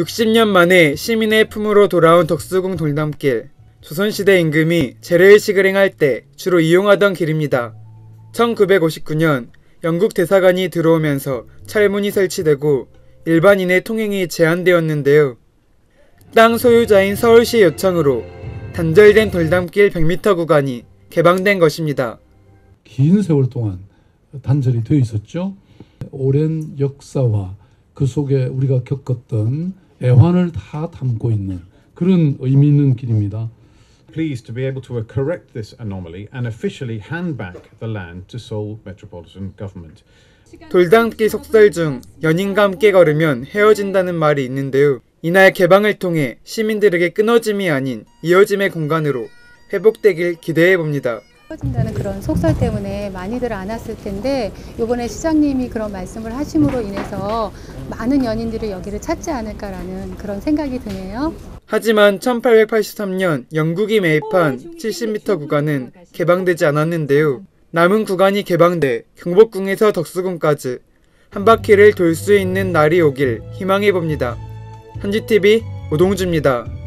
60년 만에 시민의 품으로 돌아온 덕수궁 돌담길. 조선시대 임금이 재래의식을 행할 때 주로 이용하던 길입니다. 1959년 영국 대사관이 들어오면서 철문이 설치되고 일반인의 통행이 제한되었는데요. 땅 소유자인 서울시 요청으로 단절된 돌담길 100m 구간이 개방된 것입니다. 긴 세월 동안 단절이 되어 있었죠. 오랜 역사와 그 속에 우리가 겪었던 애환을 다 담고 있는 그런 의미 있는 길입니다. pleased to be able to correct this anomaly and officially hand back the land to Seoul Metropolitan Government. 돌담길 속설 중 연인과 함께 걸으면 헤어진다는 말이 있는데요. 이날 개방을 통해 시민들에게 끊어짐이 아닌 이어짐의 공간으로 회복되길 기대해 봅니다. 떨어진다는 그런 속설 때문에 많이들 안 왔을 텐데 이번에 시장님이 그런 말씀을 하심으로 인해서 많은 연인들이 여기를 찾지 않을까라는 그런 생각이 드네요. 하지만 1883년 영국이 매입한 70m 구간은 개방되지 않았는데요. 남은 구간이 개방돼 경복궁에서 덕수궁까지 한 바퀴를 돌 수 있는 날이 오길 희망해 봅니다. 한지TV 오동주입니다.